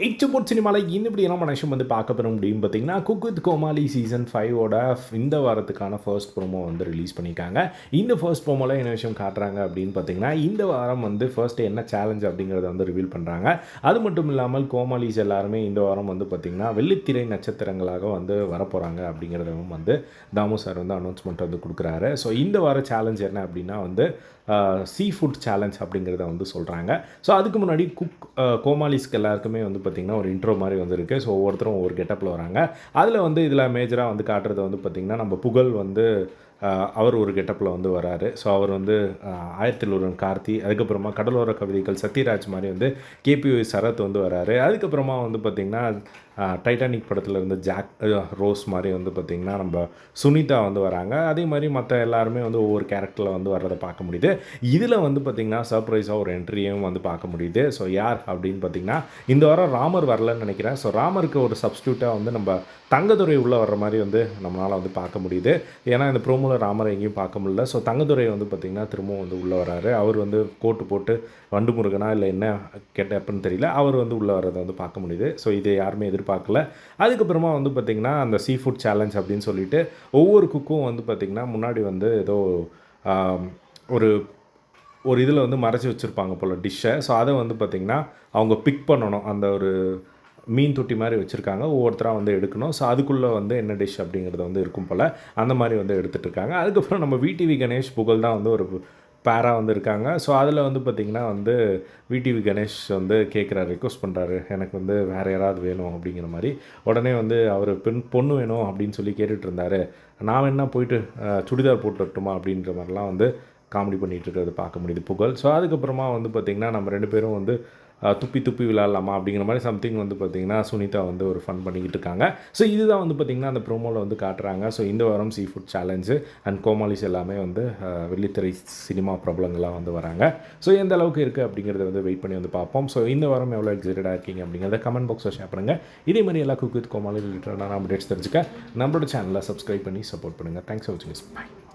எச்சுபோட் சினிமாவில் இன்னும் என்ன மனுஷன் வந்து பார்க்க போகிறோம் அப்படின்னு பார்த்தீங்கன்னா குக் வித் கோமாளி சீசன் ஃபைவோட இந்த வாரத்துக்கான ஃபர்ஸ்ட் ப்ரோமோ வந்து ரிலீஸ் பண்ணியிருக்காங்க இந்த ஃபர்ஸ்ட் ப்ரோமோவில் என்ன விஷயம் காட்டுறாங்க அப்படின்னு பார்த்தீங்கன்னா இந்த வாரம் வந்து ஃபர்ஸ்ட் என்ன சேலஞ்ச் அப்படிங்கிறத வந்து ரிவீல் பண்ணுறாங்க அது மட்டும் இல்லாமல் கோமாளிஸ் எல்லாருமே இந்த வாரம் வந்து பார்த்திங்கன்னா வெள்ளித்திரை நட்சத்திரங்களாக வந்து வரப்போகிறாங்க அப்படிங்கிறதும் வந்து தாமு சார் வந்து அனௌன்ஸ்மெண்ட் வந்து கொடுக்குறாரு ஸோ இந்த வார சேலஞ்ச் என்ன அப்படின்னா வந்து சீ ஃபுட் சேலஞ்ச் அப்படிங்கிறத வந்து சொல்கிறாங்க ஸோ அதுக்கு முன்னாடி குக் கோமாளிஸ்க்கு எல்லாருக்குமே வந்து பார்த்திங்கன்னா ஒரு இன்ட்ரோ மாதிரி வந்துருக்கு. ஸோ ஒவ்வொருத்தரும் ஒவ்வொரு கெட்டப்பில் வராங்க. அதில் வந்து இதில் மேஜராக வந்து காட்டுறது வந்து பார்த்திங்கன்னா நம்ம புகழ் வந்து அவர் ஒரு கெட்டப்பில் வந்து வராரு. ஸோ அவர் வந்து ஆஹ், ஆயிரத்தில் கார்த்தி அதுக்கப்புறமா கடலோர கவிதைகள் சத்யராஜ் மாதிரி வந்து கேபி சரத் வந்து வராரு. அதுக்கப்புறமா வந்து பார்த்திங்கன்னா டைட்டானிக் படத்தில் இருந்து ஜாக் ரோஸ் மாதிரி வந்து பார்த்திங்கன்னா நம்ம சுனிதா வந்து வராங்க. அதே மாதிரி மற்ற எல்லாருமே வந்து ஒவ்வொரு கேரக்டரில் வந்து வர்றதை பார்க்க முடியுது. இதில் வந்து பார்த்திங்கன்னா சர்ப்ரைஸாக ஒரு என்ட்ரியும் வந்து பார்க்க முடியுது. ஸோ யார் அப்படின்னு பார்த்திங்கன்னா இந்த வாரம் ராமர் வரலன்னு நினைக்கிறேன். ஸோ ராமருக்கு ஒரு சப்ஸ்டியூட்டாக வந்து நம்ம தங்கதுரை உள்ளே வர்ற மாதிரி வந்து நம்மளால் வந்து பார்க்க முடியுது. ஏன்னா இந்த ப்ரோமோவில் ராமரை எங்கேயும் பார்க்க முடியல. ஸோ தங்கதுரை வந்து பார்த்திங்கன்னா திரும்பவும் வந்து உள்ளே வராரு. அவர் வந்து கோட்டு போட்டு வண்டு முருகனா இல்லை என்ன கெட்ட எப்பன்னு தெரியல. அவர் வந்து உள்ளே வர்றதை வந்து பார்க்க முடியுது. ஸோ இதை யாருமே எதிர்பார்க்கல. அதுக்கப்புறமா வந்து பார்த்திங்கன்னா அந்த சீ ஃபுட் சேலஞ்ச் அப்படின்னு சொல்லிட்டு ஒவ்வொரு குக்கும் வந்து பார்த்திங்கன்னா முன்னாடி வந்து ஏதோ ஒரு ஒரு இதில் வந்து மறைச்சி வச்சுருப்பாங்க போல் டிஷ்ஷை ஸோ அதை வந்து பார்த்திங்கன்னா அவங்க பிக் பண்ணணும். அந்த ஒரு மீன் தொட்டி மாதிரி வச்சுருக்காங்க. ஒவ்வொருத்தராக வந்து எடுக்கணும். ஸோ அதுக்குள்ளே வந்து என்ன டிஷ் அப்படிங்கிறது வந்து இருக்கும் போல். அந்த மாதிரி வந்து எடுத்துகிட்டு இருக்காங்க. அதுக்கப்புறம் நம்ம விடிவி கணேஷ் புகழ் தான் வந்து ஒரு பேராக வந்து இருக்காங்க. ஸோ அதில் வந்து பார்த்திங்கன்னா வந்து விடிவி கணேஷ் வந்து கேட்குறாரு ரிக்வஸ்ட் பண்ணுறாரு எனக்கு வந்து வேறு யாராவது வேணும் அப்படிங்கிற மாதிரி. உடனே வந்து அவர் பெண் பொண்ணு வேணும் அப்படின்னு சொல்லி கேட்டுட்டு இருந்தார். நான் வேணா போயிட்டு சுடிதார் போட்டு வரட்டுமா அப்படின்ற மாதிரிலாம் வந்து காமெடி பண்ணிகிட்டு இருக்கிறது பார்க்க முடியுது புகழ். ஸோ அதுக்கப்புறமா வந்து பார்த்திங்கன்னா நம்ம ரெண்டு பேரும் வந்து துப்பி துப்பி விளாட்லாமா அப்படிங்கிற மாதிரி சம்திங் வந்து பார்த்திங்கன்னா சுனிதா வந்து ஒரு ஃபன் பண்ணிக்கிட்டு இருக்காங்க. ஸோ இதுதான் வந்து பார்த்திங்கன்னா அந்த ப்ரோமோவில் வந்து காட்டுறாங்க. ஸோ இந்த வாரம் சீ ஃபுட் சேலஞ்சு அண்ட் கோமாலிஸ் எல்லாமே வந்து வெள்ளித்திரை சினிமா பிரபலங்களாக வந்து வராங்க. ஸோ எந்த அளவுக்கு இருக்குது அப்படிங்கிறத வந்து வெயிட் பண்ணி வந்து பார்ப்போம். ஸோ இந்த வாரம் எவ்வளோ எக்ஸைட்டடாக இருக்கீங்க அப்படிங்கிறத கமெண்ட் பாக்ஸில் ஷேர் பண்ணுங்கள் இதே மாதிரி எல்லா குக் வித் கோமாலி ரிலேட்டடான அப்டேட்ஸ் தெரிஞ்சுக்க நம்மளோட சேனலை சப்ஸ்கிரைப் பண்ணி சப்போர்ட் பண்ணுங்கள் தேங்க்ஸ் ஃபார் வாட்சிங் பை